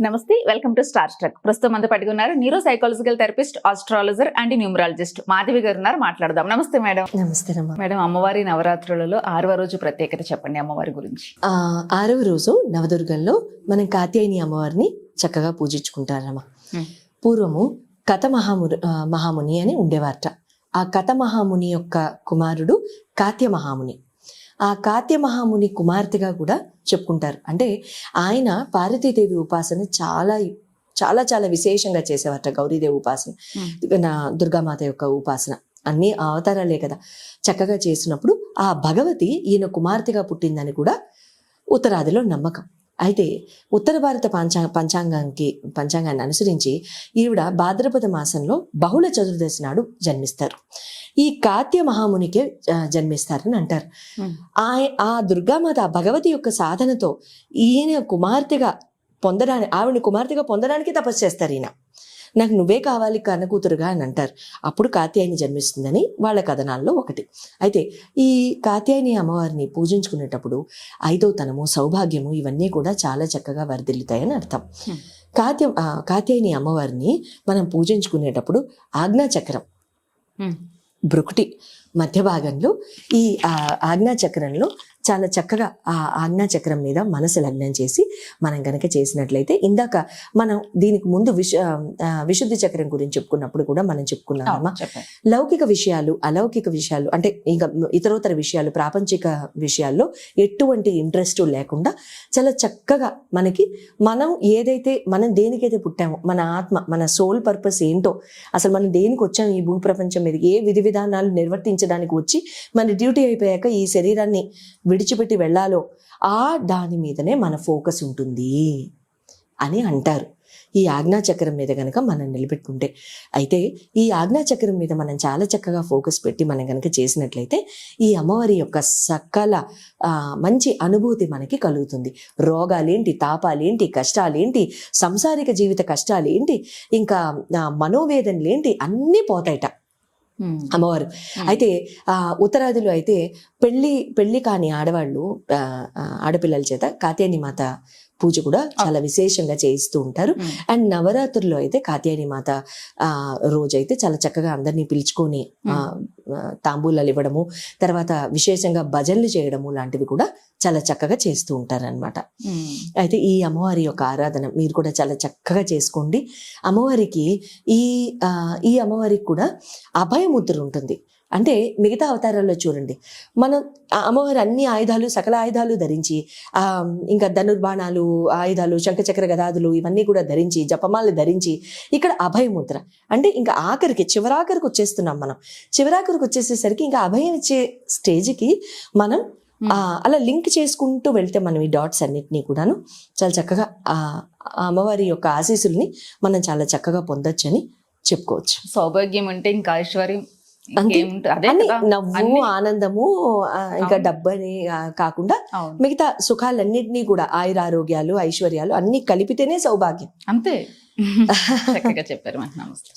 నమస్తే welcome to star struck. ప్రస్తుతం అంతా పట్టుకున్నారు neuro psychological therapist astrologer and numerologist Madhavi garu ఉన్నారు మాట్లాడదాం. నమస్తే మేడం. నమస్తే మేడం అమ్మవారి నవరాత్రులలో ఆరవ రోజు ప్రత్యేకత చెప్పండి అమ్మవారి గురించి. ఆరవ రోజు నవదుర్గంలో మనం కాత్యాయని అమ్మవారిని చక్కగా పూజించుకుంటారమ్మ. పూర్వము కథ మహాముని మహాముని అని ఉండేవారట. ఆ కథ మహాముని యొక్క కుమారుడు కాత్య మహాముని. ఆ కాత్య మహాముని కుమార్తెగా కూడా చెప్పుకుంటారు. అంటే ఆయన పార్వతీదేవి ఉపాసన చాలా చాలా చాలా విశేషంగా చేసేవారట గౌరీదేవి ఉపాసన. నా దుర్గామాత యొక్క ఉపాసన. అన్ని అవతారాలే కదా. చక్కగా చేసినప్పుడు ఆ భగవతి ఈయన కుమార్తెగా పుట్టిందని కూడా ఉత్తరాదిలో నమ్మకం. అయితే ఉత్తర భారత పంచా పంచాంగానికి పంచాంగాన్ని అనుసరించి ఈవిడ భాద్రపద మాసంలో బహుళ చతుర్దశి నాడు జన్మిస్తారు. ఈ కాత్య మహామునికే జన్మిస్తారని అంటారు. ఆ ఆ దుర్గామాత భగవతి యొక్క సాధనతో ఈయన కుమార్తెగా పొందడానికి ఆవిడ కుమార్తెగా పొందడానికి తపస్సు చేస్తారు ఈయన. నాకు నువ్వే కావాలి కన్నకూతురుగా అని అంటారు అప్పుడు కాత్యాయని జన్మిస్తుందని వాళ్ళ కథనాల్లో ఒకటి అయితే ఈ కాత్యాయని అమ్మవారిని పూజించుకునేటప్పుడు ఐదవతనము సౌభాగ్యము ఇవన్నీ కూడా చాలా చక్కగా వర్ధిల్లుతాయని అర్థం. కాత్యం కాత్యాయని అమ్మవారిని మనం పూజించుకునేటప్పుడు ఆజ్ఞాచక్రం. బ్రుకుటి మధ్య భాగంలో ఈ ఆజ్ఞాచక్రంలో చాలా చక్కగా ఆ ఆజ్ఞాచక్రం మీద మనసు లగ్నం చేసి మనం గనక చేసినట్లయితే ఇందాక మనం దీనికి ముందు విశ విశుద్ధి చక్రం గురించి చెప్పుకున్నప్పుడు కూడా మనం చెప్పుకున్నామమ్మా. లౌకిక విషయాలు అలౌకిక విషయాలు అంటే ఇంకా ఇతరోతర విషయాలు ప్రాపంచిక విషయాల్లో ఎటువంటి ఇంట్రెస్ట్ లేకుండా చాలా చక్కగా మనకి మనం ఏదైతే మనం దేనికైతే పుట్టామో మన ఆత్మ మన సోల్ పర్పస్ ఏంటో అసలు మనం దేనికి వచ్చాం ఈ భూ ప్రపంచం మీద? ఏ విధి విధానాలు నిర్వర్తించడానికి వచ్చి మన డ్యూటీ అయిపోయాక ఈ శరీరాన్ని విడిచిపెట్టి వెళ్ళాలో ఆ దాని మీదనే మన ఫోకస్ ఉంటుంది అని అంటారు. ఈ ఆజ్ఞాచక్రం మీద కనుక మనం నిలబెట్టుకుంటే అయితే ఈ ఆజ్ఞాచక్రం మీద మనం చాలా చక్కగా ఫోకస్ పెట్టి మనం కనుక చేసినట్లయితే ఈ అమ్మవారి యొక్క సకల మంచి అనుభూతి మనకి కలుగుతుంది. రోగాలేంటి తాపాలేంటి కష్టాలేంటి సంసారిక జీవిత కష్టాలేంటి ఇంకా మనోవేదనలేంటి అన్నీ పోతాయట. అమ్మవారు. అయితే ఆ ఉత్తరాదిలో అయితే పెళ్ళి పెళ్ళి కాని ఆడవాళ్ళు ఆడపిల్లల చేత కాత్యాయని మాత పూజ కూడా చాలా విశేషంగా చేయిస్తూ ఉంటారు. అండ్ నవరాత్రుల్లో అయితే కాత్యాయని మాత ఆ రోజైతే చాలా చక్కగా అందరినీ పిలుచుకొని తాంబూలాలు ఇవ్వడము తర్వాత విశేషంగా భజనలు చేయడము లాంటివి కూడా చాలా చక్కగా చేస్తూ ఉంటారన్నమాట. Hmm. అయితే ఈ అమ్మవారి యొక్క ఆరాధన మీరు కూడా చాలా చక్కగా చేసుకోండి. అమ్మవారికి ఈ ఆ, ఈ అమ్మవారికి కూడా అభయముద్ర ఉంటుంది. అంటే మిగతా అవతారాల్లో చూడండి. మనం అమ్మవారి అన్ని ఆయుధాలు సకల ఆయుధాలు ధరించి ఇంకా ధనుర్బాణాలు ఆయుధాలు శంఖచక్ర గదాదులు ఇవన్నీ కూడా ధరించి జపమాలు ధరించి ఇక్కడ అభయముద్ర అంటే ఇంకా ఆఖరికి చివరాఖరికి వచ్చేస్తున్నాం మనం. చివరాఖరికి వచ్చేసేసరికి ఇంకా అభయం ఇచ్చే స్టేజ్కి మనం అలా లింక్ చేసుకుంటూ వెళ్తే మనం ఈ డాట్స్ అన్నిటినీ కూడాను చాలా చక్కగా అమ్మవారి యొక్క ఆశీస్సుల్ని మనం చాలా చక్కగా పొందొచ్చని చెప్పుకోవచ్చు. సౌభాగ్యం అంటే ఇంకా ఐశ్వర్యం. నవ్వు. ఆనందము ఇంకా అవును. డబ్బు అని ఆ, కాకుండా మిగతా సుఖాలన్నింటినీ కూడా ఆయురారోగ్యాలు ఐశ్వర్యాలు అన్ని కలిపితేనే సౌభాగ్యం. అంతే. చక్కగా చెప్పారు నమస్తే.